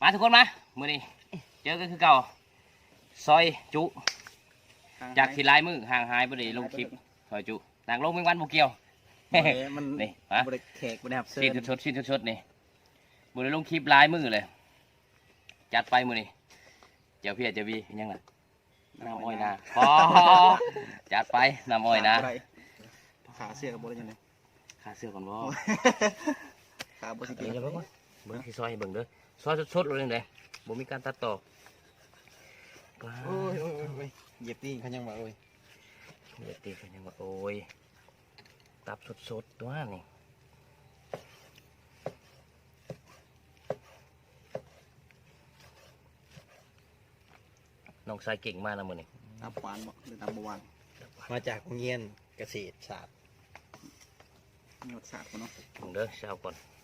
มาทุกคนมามื้อนี้เจอกันคือเก่าซอยจุ จากที่ลายมือห่างหายบ่ได้ลงคลิปซอยจุนางลงเมืองวันบ่เกี่ยวมันนี่มาบริแขกบริหับเสื้สิ้นชดๆสิ้นชดๆนี่บ่ได้ลงคลิปลายมือเลย จัดไปมื้อนี้เจ้าเพียเจ้าวียังไงน้ำอ้อยนาปอจัดไปน้ำอ้อยนาขาเสื้อกับบริยังไงขาเสื้อก่อนบ่ขาบริเดี๋เกี่ยวจะเบิ่งก่อนเบิ่งสิซอยให้เบิ่งเด้อ ซอยสดๆเลยจังไดบ่มีการตัดต่อโอ้ยโอ้ยโอ้ยโอ้ยเหยียบตีนเขายังว่าโอ้ยเดี๋ยวตีกันยังว่าโอ้ยตับสดๆตัวนี่น้องชายเก่งมากนะมือนี่น้ำหวานบ่หรือน้ำบหวานมาจากโรงเรียนเกษตรศาสตร์มีรสชาติคนเนาะผมเด้อเช้าก่อนเอา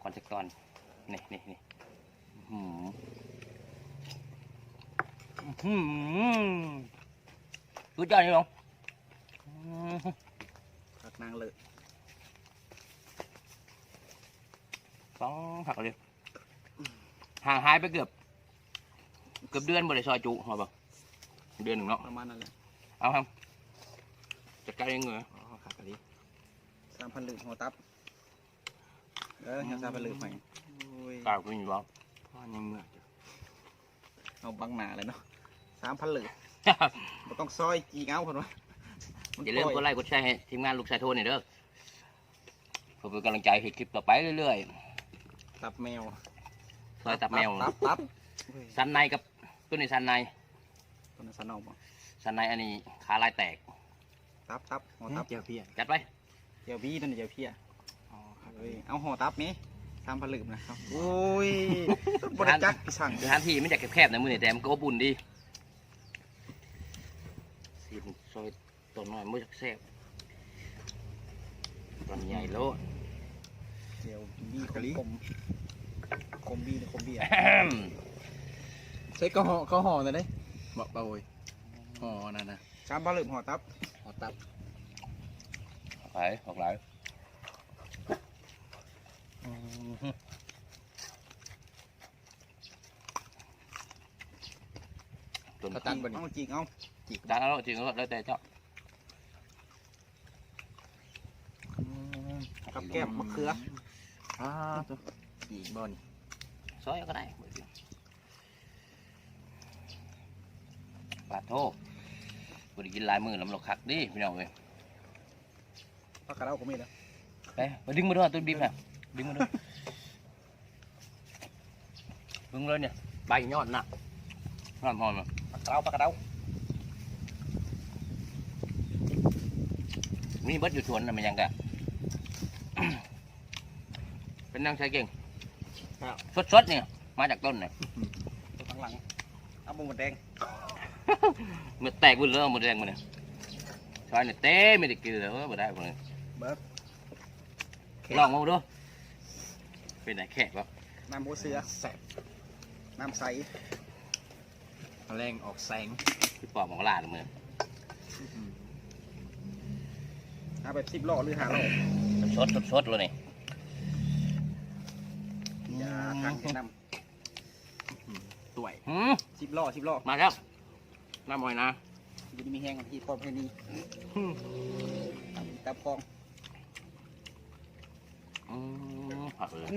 ก่อนจะก่อนนี่นี่นี่อื้อหืออื้อหือสุดยอดนี่น้องอื้อหือผักนางเลยต้องหักเลยห่างหายไปเกือบ เกือบเดือนบ่ได้ซอยจุมาบ่เดือนหนึ่งเนาะประมาณนั้นแหละเอาครับจัดการเองเหรออ๋อขากะลิสามพันลืมหัวตับ เออยังสามพันลืมใหม่โอ้ยกล่าวกูอยู่บ่พ่อยังเมื่อยอยู่เอาบังหนาเลยเนาะสามพันลืมบ่ต้องซอยจีเงาคนวะมันอย่าลืมกดไลค์กดแชร์ให้ทีมงานลูกชายโทนหน่อยเด้อเพื่อเป็นกำลังใจให้คลิปต่อไปเรื่อยตับแมวๆซอยตับแมว ตับตับเฮ้ยสันในกับตัวนี้สันในตัวนั้นสันนอกบ่สันในอันนี้ขาลายแตก ตับตับห่อตับเจียวเพียจัดไปเดี๋ยวพี่นั่นเดี๋ยวพี่อะอ๋อครับ เฮ้ยเอาห่อตับนี้ทำผลึกนะครับโอ้ยบริจักพี่สั่งสถานที่ไม่อยากแคบๆนะมือนี่แต่มันก็อบอุ่นดีสีมันซอยต้นน้อยมือจักแซ่บต้นใหญ่โลดเดี๋ยวบี้คมคมคมบี้คมบี้อะใช้ก็ห่อก็ห่อนะเด้บอกเบาโอยห่อนั่นนะชามผลึกห่อตับห่อตับไปออกหลาย ต้นก็ตันบนเอาจีกเอาดังแล้วจริงแล้วแล้วแต่เจ้ากับแก้มมะเขืออ่าตัวอีกบอลซอยก็ได้ปาโทบริกินหลายมือแล้วมันหลอกคักดิพี่น้องเอ้ยผักกระเดาก็มีแล้วไปมาดึงมาด้วยตัวบีบน่ะดึงมาด้วย ดึงเลยเนี่ยใบยอดน่ะงามหอมอะผักกระเดาผักกระเดามีเบิดอยู่สวนน่ะมันยังกะเป็นนางชายเก่งสดๆเนี่ยมาจากต้นเนี่ยตัวข้างหลังเอาบุ้งหมดแดงเมื่อแตกบุญเลยเอาหมดแรงมาเนี่ยชอยเนี่ยเต้ไม่ได้กินเลยเออบ่ได้คนเลยเบิร์ดลองมาดูเป็นไหนแขกวะน้ำโบเสือแสบ น้ำใสแรงออกแสงพี่ปอบของลาดมือเอาแบบสิบล้อหรือห้าล้อสดสดๆเลยนี่อย่าทางแนะนต่วยหืมำสิบล้อสิบล้อมาครับน้ำอ้อยนะอยู่ดีมีแห้งที่ความเพนีตับคลองอืมผักเลย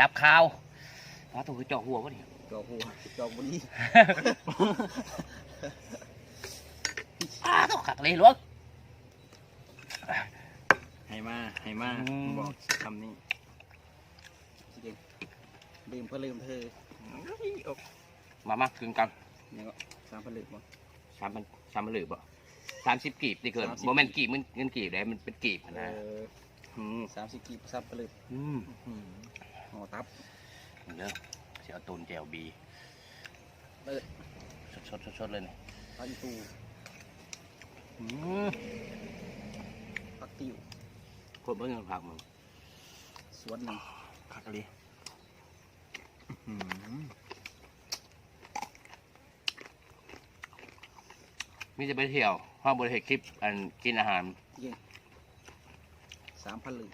ดับข้าวมาตัวคือเจาะหัวก็ดิจอกหัวจอกบนนี้อ้าตัวขักเลยหลวงให้มาให้มาอืมบอกคำนี้จริงลืมเพื่อลืมเธอมามากินกันเนี่ยก็สามผลึกบ่สามพันสามพันหรือเปล่าสามสิบกีบนี่เกิน30โมเมนต์กีบมันเงินกีบเลยมันเป็นกีบเอนะออืมสามสิบกีบสามผลึกอืม ห่อตับเด้อเสียวตูนแจวบีเปิดสดสดสดสดเลยนี่พันตูอืมผักติ๋วคนเพิ่งเงินผักมึงสวนหนึ่งผักกะหรี่อืมมีจะไปเที่ยวห้องบริเหตุคลิป อันกินอาหารสามผลึก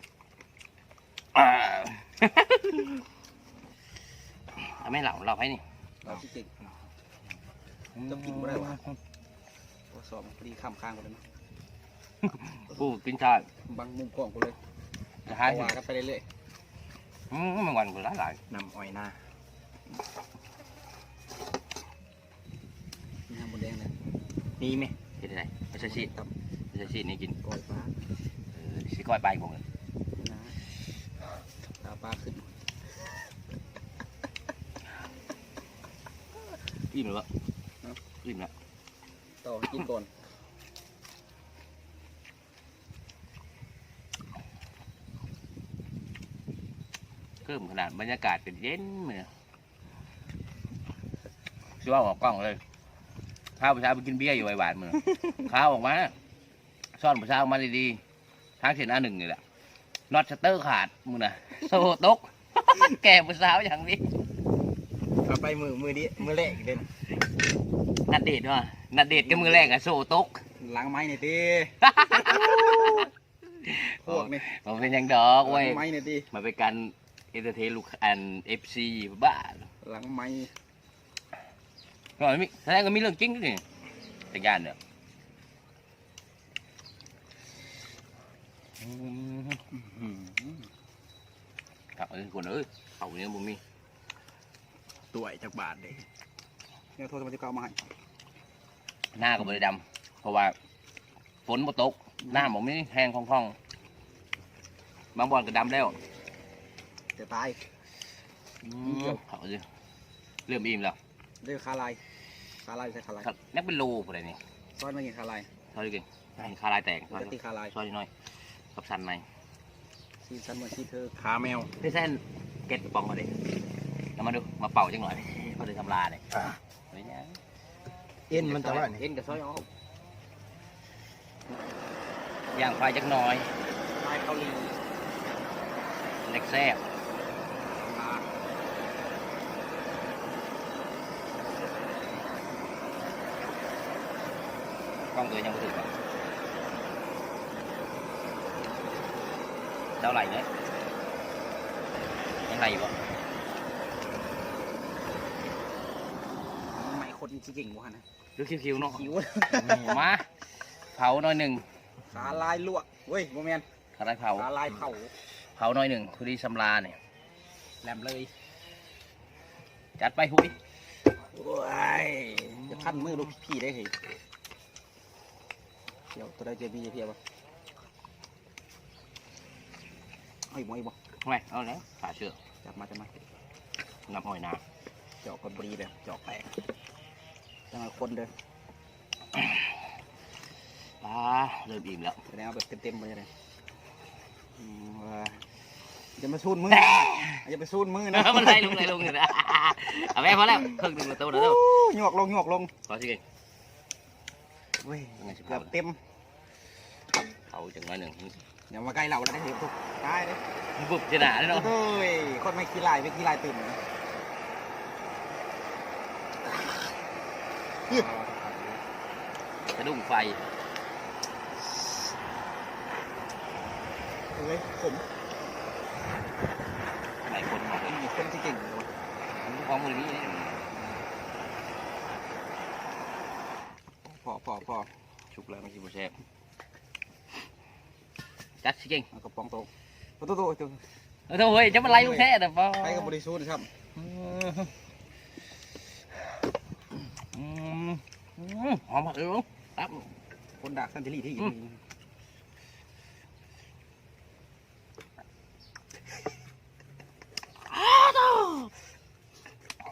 อ่าเอาไม่เหล่าเหล่าให้นี่เราสิเก่งจะกินบ่ได้วะทดสอบพอดีข้ามข้างกันเลยเนาะกูกินชาติบังมุมกล้องกูเลยจะหายว่ากันไปเรื่อยอืมมันวันกูหลายหลายนำอ้อยหน้าๆมีน้ำบนแดงเลยมีไหมเห็นไหมไม่ใช่ชีสตับไม่ใช่ชีสนี่กินก้อยปลาเออสิก้อยไปผมเลยนะตาปลาขึ้น อิ่มเลยวะอิ่มแล้วต่อให้กินก่อนเพิ่มขนาดบรรยากาศเป็นเย็นเหมือนชื่อว่าออกกล้องเลย ข้าวประชาไปกินเบียร์อยู่ไอ้หวานมือข้าวออกมา ซ่อนประชาออกมาดีๆทางเส้นอันหนึ่งนี่แหละน็อตสเตอร์ขาดมือน่ะโซ่ตก แก่ประชาอย่างนี้ เอาไปมือมือดิมือแรกอีกเด่นนัดเดทว่ะนัดเดทก็มือแรกอะโซ่ตกล้างไม้หน่อยดิพวกนี่มันเป็นหยังดอกเว้ล้ายงไม้หน่อยดิมันเป็นการเอนเตอร์เทนลูกอันเอฟซีบ้าล้างไม้ก็มีแสดงก็มีเรื่องจริงด้วยนี่แต่ยานเนี่ยครับเอ้ยคนเอ้ยเขาเนี่ยบ่มี ตัวไอ้จากบาทเลยเนี่ยโทรศัพท์ที่เก่ามาให้หน้าก็บริดำเพราะว่าฝนบ่ตกหน้าบ่มีแห้งคล่องๆบางบอนก็ดำแล้วเดี๋ยวตายเขาสิเริ่มอิ่มแล้วเรื่องคาลายคาลายใช่คาลายครับนักเป็นโลพอดีนี่ซอยมากินคาลายซอยดิเก่งให้คาลายแตกปซอยกติคาลายซอยน้อยกับสันในซีซันเหมือนซีเธอขาแมวพี่เส้นเก็ตปองมาดิ เอามาดูมาเป่าจังหน่อยพอดีทำลาเลยอ่าเฮ้ยเนี่ยเอ็นมันจะว่านี่เอ็นกับซอยออกย่างไฟจักหน่อยลายเกาหลีเล็กแซ่บมากล้องตัวยังไม่ถึงหรอกเท่าไหร่เนี่ยยังไงอยู่บ่ไม่คนที่เก่งกว่านะดูคิวๆเนาะหิวมาเผาหน่อยหนึ่งขาลายลวกเว้ยโมเมนขาได้เผาขาลายเผาเผาหน่อยหนึ่งพอดีสำลาเนี่ยแหลมเลย จัดไปหุยโอ้ยจะพันมือลูกพี่ได้เหรอเดี๋ยวตัวใดเจบีจะเพียบวะเอาอีกบ่เอาอีกบ่ไม่เอาแล้วขาเชือกจับมาจับมานับหอยนาเจาะคนบรีเลยเจาะแตก จังหวะคนเด้ออ่าเริ่มอิ่มแล้วแสดงเอาแบบเต็มๆไปเลยอืมว่าจะมาซูนมืออย่าไปซูนมือนะมันไล่ลงไล่ลงอยู่นะเอาแม่พอแล้วครึ่งหนึ่งประตูแล้วโอ้ยหยวกลงหยวกลงพอสิเก่งเว้ยยังไงสิเกืเผาอบเต็มเผาจังหน่อยหนึ่งอย่ามาใกล้เราแล้วได้เห็นทุกตายเลยบุบจะหนาเลยเนาะเฮ้ยคนไม่ขี้ลายไม่ขี้ลายตื่นนะ สะดุ้งไฟเฮ้ยผมหลายคนบอกเลยมีคนที่เก่งเลยวะของมือนี้พอพอพอชุกแล้วไม่ใช่บุเชฟจัดสิเก่งเอากระป๋องโตโตโตโตโตเออเฮ้ยจะมาไล่ลูกแท้แต่พอไปกับบริสุทธิ์ครับ อืมอืมอืมห อมมากเลยลุงครับคนดักสันติลีที่อยู่นี่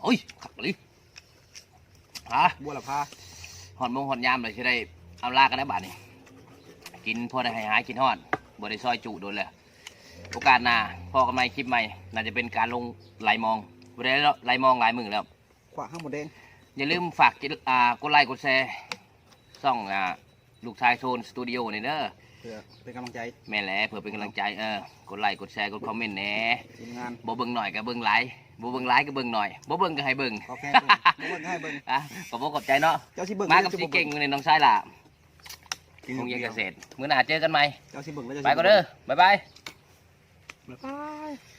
โอ้ยขับเลยอะบัวละพาหอนมงหอนยามเลยจะได้เอาลากันได้บาทนี่กินพอได้หายหายกินหอดบริซอยจุโดนเลยโอกาสหน้าพอกันใหม่คลิปใหม่ น่าจะเป็นการลงไหลมองบริได้ไหลมองหลายมือแล้วขวาข้างบนแดง อย่าลืมฝากกินอ่ากดไลค์กดแชร์ซ่องอ่าลูกชายโซนสตูดิโอนี่เด้อเพื่อเป็นกำลังใจแม่นแหละเผื่อเป็นกำลังใจเออกดไลค์กดแชร์กดคอมเมนต์แหน่ทีมงานบ่เบิ่งหน่อยก็เบิ่งหลายบ่เบิ่งหลายก็เบิ่งหน่อยบ่เบิ่งก็ให้เบิ่งขอแค่เบิ่งให้เบิ่งอะขอบคุณขอบใจเนาะเจ้าสิเบิ่งมากับสีเก่งในน้องชายล่ะคงยังเกษตรมื้อหน้าเจอกันใหม่เจ้าสิเบิ่งแล้วเจ้าสิไปก็เด้อบ๊ายบายบ๊ายบาย